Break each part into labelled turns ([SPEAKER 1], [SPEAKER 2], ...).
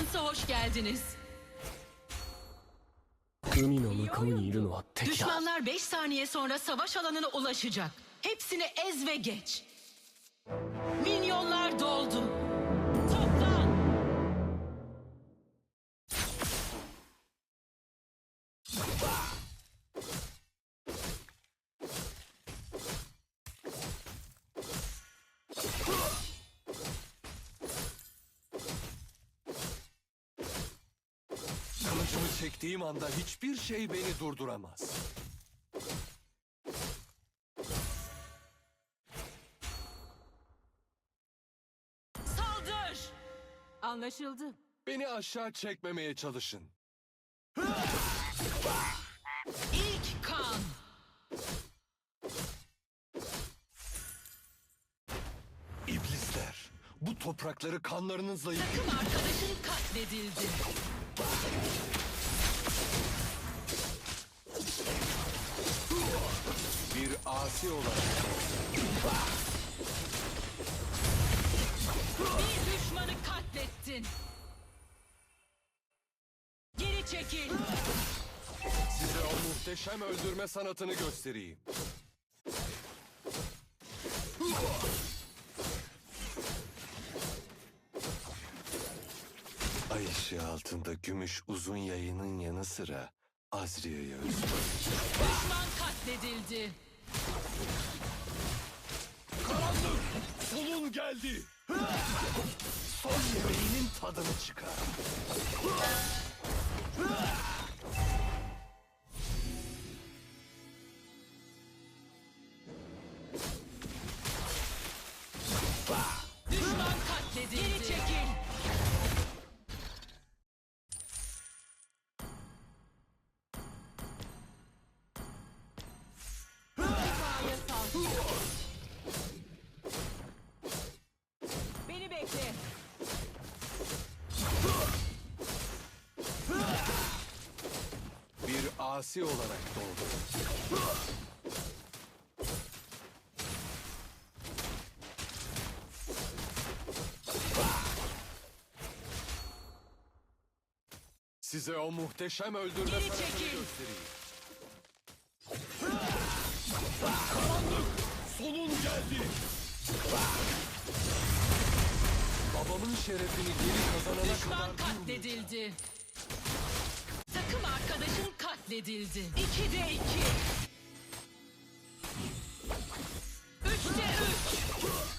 [SPEAKER 1] Province'a hoş geldiniz.
[SPEAKER 2] 海の向こうにいるのは敵だ
[SPEAKER 1] Düşmanlar 5 saniye sonra savaş alanına ulaşacak. Hepsini ez ve geç. Minyonlar
[SPEAKER 3] çektiğim anda hiçbir şey beni durduramaz.
[SPEAKER 1] Saldır.
[SPEAKER 4] Anlaşıldı.
[SPEAKER 3] Beni aşağı çekmemeye çalışın.
[SPEAKER 1] İlk kan.
[SPEAKER 3] İblisler, bu toprakları kanlarınızla yıkayın.
[SPEAKER 1] Takım arkadaşın katledildi.
[SPEAKER 3] Asi olarak
[SPEAKER 1] Bir düşmanı katlettin. Geri çekil.
[SPEAKER 3] size o muhteşem öldürme sanatını göstereyim. Ay ışığı altında gümüş uzun yayının yanı sıra Azriye'ye özgür.
[SPEAKER 1] Düşman katledildi.
[SPEAKER 3] Karanlık! Solun geldi! Son yemeğinin tadını çıkar. Asi olarak doğdu. Size o muhteşem öldürme
[SPEAKER 1] Geri çekil.
[SPEAKER 3] göstereyim. Karanlık! Solun geldi! Babamın şerefini geri kazanana
[SPEAKER 1] Düşman
[SPEAKER 3] kadar durmayacağım.
[SPEAKER 1] katledildi. Takım arkadaşın katledildi. 2'de
[SPEAKER 4] 2. 3'te 3.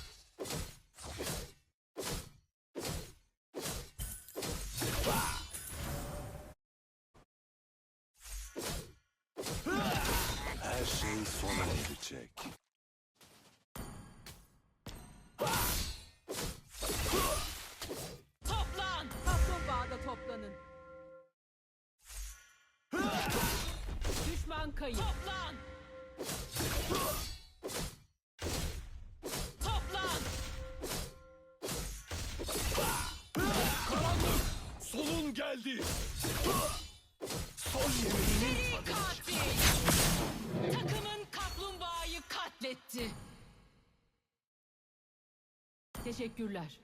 [SPEAKER 4] kayıp.
[SPEAKER 1] Toplan. Toplan.
[SPEAKER 3] Karanlık! Solun geldi! Son yemeğinin
[SPEAKER 1] Seri katil. Takımın kaplumbağayı katletti.
[SPEAKER 4] Teşekkürler.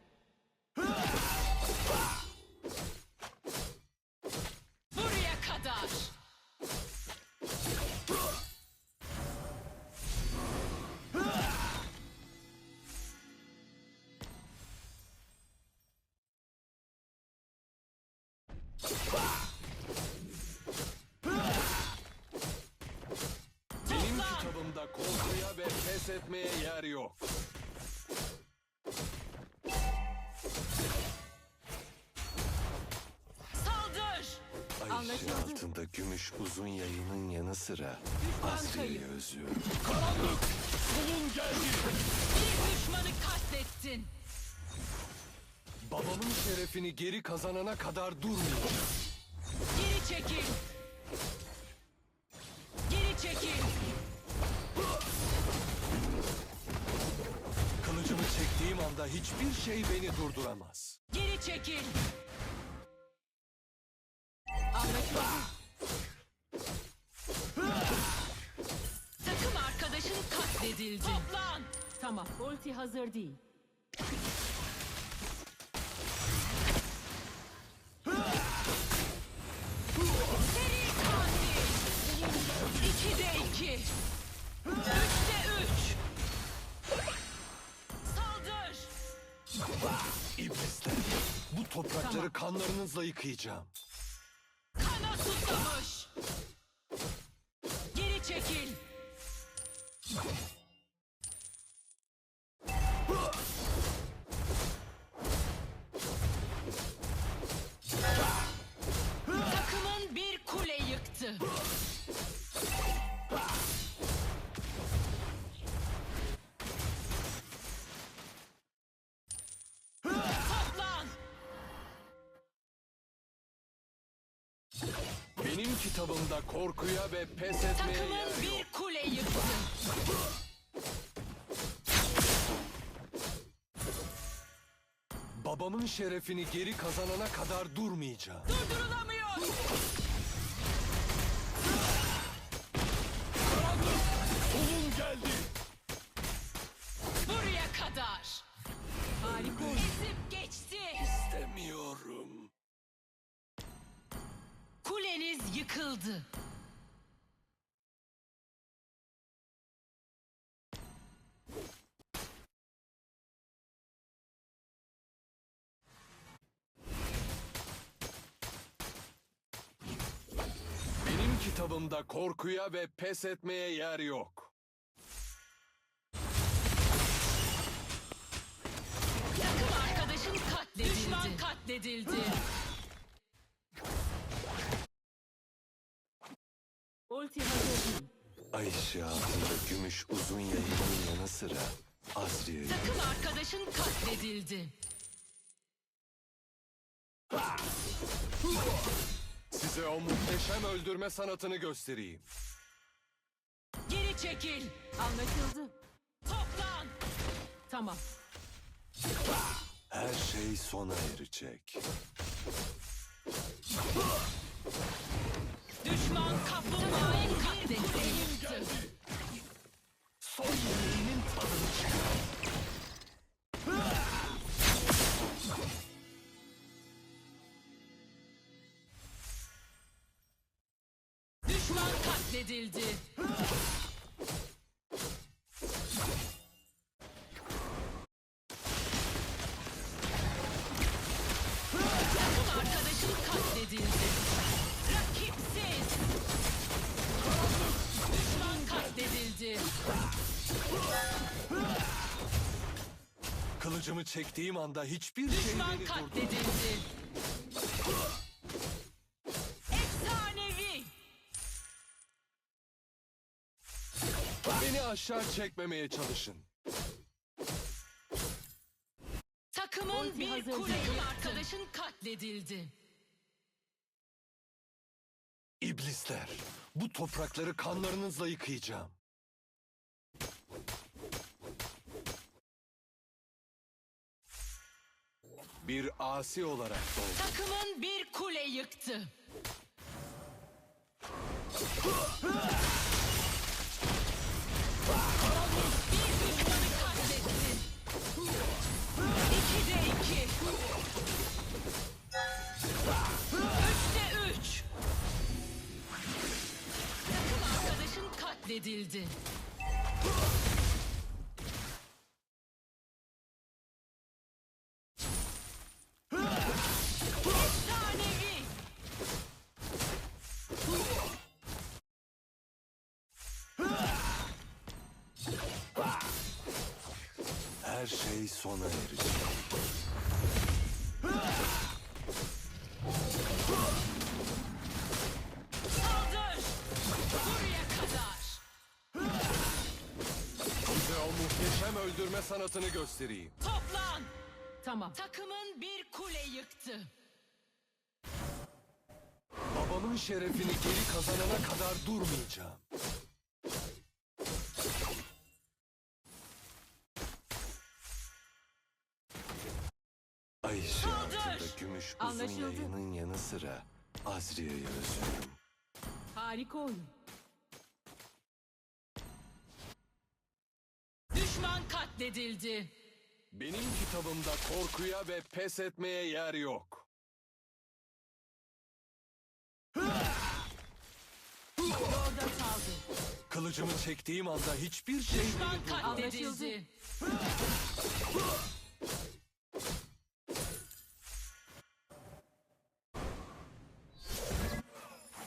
[SPEAKER 3] Yer yok.
[SPEAKER 1] Saldır.
[SPEAKER 3] Ay ışığı
[SPEAKER 4] Anlaşıldı.
[SPEAKER 3] altında gümüş uzun yayının yanı sıra
[SPEAKER 4] Düşman kayıp.
[SPEAKER 3] özlüyorum. Karanlık! Solun geldi!
[SPEAKER 1] Bir düşmanı katlettin.
[SPEAKER 3] Babamın şerefini geri kazanana kadar durmayacağım.
[SPEAKER 1] Geri çekil.
[SPEAKER 3] Güçlendiğim anda hiçbir şey beni durduramaz.
[SPEAKER 1] Geri çekil.
[SPEAKER 4] Anlaşıldı.
[SPEAKER 1] Takım arkadaşın katledildi. Toplan.
[SPEAKER 4] Tamam, ulti hazır değil. Seri katil.
[SPEAKER 1] İkide iki. Üçte üç.
[SPEAKER 3] İblisler. Bu toprakları kanlarınızla yıkayacağım.
[SPEAKER 1] Kana susamış. Geri çekil. Takımın bir kule yıktı.
[SPEAKER 3] Kitabımda korkuya ve pes etmeye
[SPEAKER 1] Takımın
[SPEAKER 3] yer yok.
[SPEAKER 1] bir kule yıktı.
[SPEAKER 3] Babamın şerefini geri kazanana kadar durmayacağım.
[SPEAKER 1] Durdurulamıyor. Yıkıldı.
[SPEAKER 3] Benim kitabımda korkuya ve pes etmeye yer yok.
[SPEAKER 1] Takım arkadaşın katledildi. Düşman katledildi.
[SPEAKER 4] Ulti hazır.
[SPEAKER 3] Ay ışığı altında gümüş uzun yayının yanı sıra Azri'yi
[SPEAKER 1] Takım arkadaşın katledildi.
[SPEAKER 3] size o muhteşem öldürme sanatını göstereyim.
[SPEAKER 1] Geri çekil.
[SPEAKER 4] Anlaşıldı.
[SPEAKER 1] Toplan.
[SPEAKER 4] Tamam.
[SPEAKER 3] Her şey sona erecek.
[SPEAKER 1] Düşman kaplumbağayı. Yıktı.
[SPEAKER 3] Son yemeğinin tadını.
[SPEAKER 1] Düşman katledildi.
[SPEAKER 3] Kılıcımı çektiğim anda hiçbir şey
[SPEAKER 1] Düşman
[SPEAKER 3] beni
[SPEAKER 1] katledildi. Efsanevi.
[SPEAKER 3] Beni aşağı çekmemeye çalışın.
[SPEAKER 1] Takımın bir
[SPEAKER 4] hazır
[SPEAKER 1] kule
[SPEAKER 4] değil.
[SPEAKER 1] arkadaşın katledildi.
[SPEAKER 3] İblisler, bu toprakları kanlarınızla yıkayacağım. Bir asi olarak doğdum.
[SPEAKER 1] Takımın bir kule yıktı. Bir katlettin. İkide iki. Üçte üç. Takım arkadaşın katledildi.
[SPEAKER 3] Her şey sona erecek.
[SPEAKER 1] Saldır. Buraya kadar.
[SPEAKER 3] Size o muhteşem öldürme sanatını göstereyim.
[SPEAKER 1] Toplan.
[SPEAKER 4] Tamam.
[SPEAKER 1] Takımın bir kule yıktı.
[SPEAKER 3] Babamın şerefini geri kazanana kadar durmayacağım. Ay ışığı
[SPEAKER 1] Saldır!
[SPEAKER 3] Altında gümüş uzun
[SPEAKER 4] Anlaşıldı.
[SPEAKER 3] yayının yanı sıra Azriye'yi özlüyorum.
[SPEAKER 4] Harika oyun.
[SPEAKER 1] Düşman katledildi.
[SPEAKER 3] Benim kitabımda korkuya ve pes etmeye yer yok.
[SPEAKER 4] Yolda kaldı.
[SPEAKER 3] Kılıcımı çektiğim anda hiçbir şey
[SPEAKER 1] Düşman katledildi.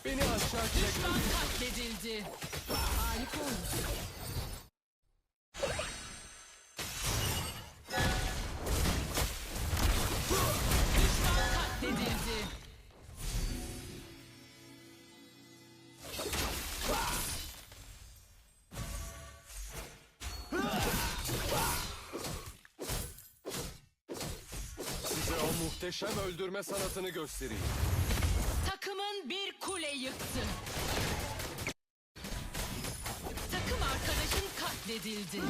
[SPEAKER 3] Beni aşağı.
[SPEAKER 1] Düşman katledildi.
[SPEAKER 4] Harika oyun.
[SPEAKER 1] Düşman katledildi.
[SPEAKER 3] Size o muhteşem öldürme sanatını göstereyim.
[SPEAKER 1] Katledildi.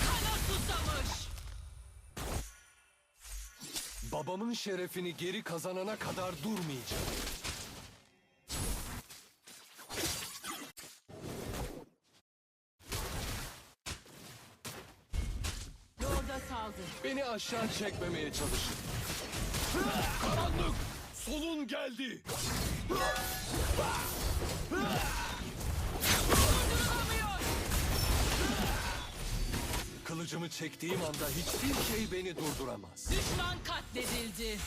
[SPEAKER 1] Kana susamış.
[SPEAKER 3] Babamın şerefini geri kazanana kadar durmayacağım.
[SPEAKER 4] Lord'a saldır.
[SPEAKER 3] Beni aşağı çekmemeye çalışın. Karanlık! Solun geldi! Kılıcımı çektiğim anda hiçbir şey beni durduramaz.
[SPEAKER 1] Düşman katledildi.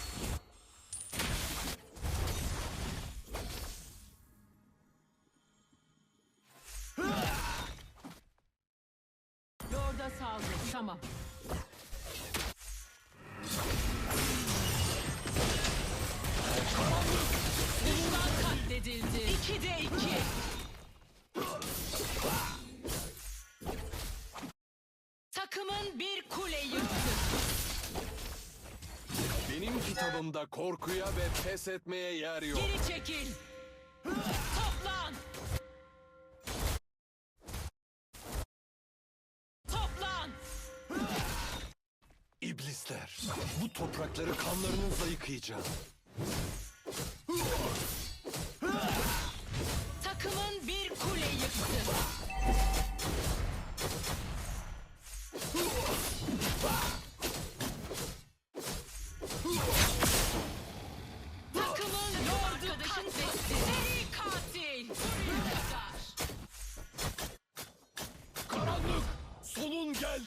[SPEAKER 1] Takımın bir kule yıktı.
[SPEAKER 3] Benim kitabımda korkuya ve pes etmeye yer yok.
[SPEAKER 1] Geri çekil. Toplan. Toplan.
[SPEAKER 3] İblisler, bu toprakları kanlarınızla yıkayacağım.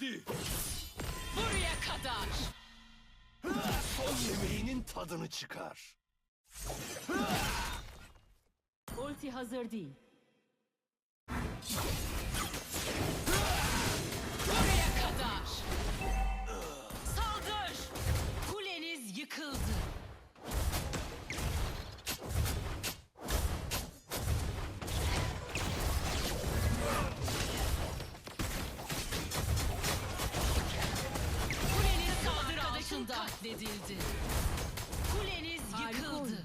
[SPEAKER 3] Geldi!
[SPEAKER 1] Buraya kadar.
[SPEAKER 3] Son yemeğinin tadını çıkar.
[SPEAKER 4] Ulti hazır değil.
[SPEAKER 1] Katledildi. Kuleniz
[SPEAKER 4] Harika
[SPEAKER 1] yıkıldı.
[SPEAKER 4] oyun.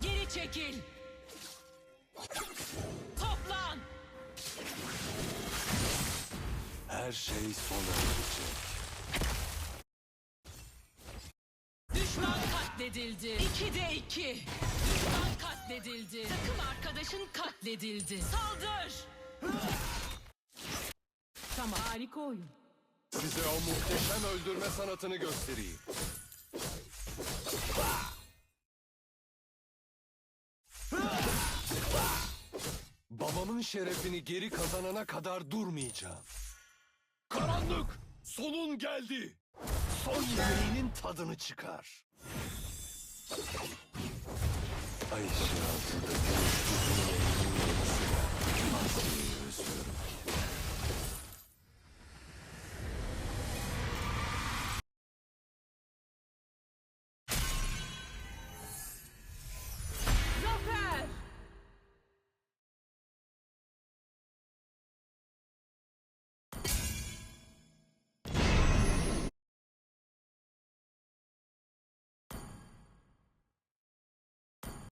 [SPEAKER 1] Geri çekil. Toplan.
[SPEAKER 3] Her şey sona erecek.
[SPEAKER 1] Düşman katledildi. İki de iki. Düşman katledildi. Takım arkadaşın katledildi. Saldır.
[SPEAKER 4] Tamam. Harika oyun.
[SPEAKER 3] Size o muhteşem öldürme sanatını göstereyim. Babamın şerefini geri kazanana kadar durmayacağım. Karanlık! Solun geldi! Son yemeğinin tadını çıkar. Ay ışığı altında gümüş uzun yayın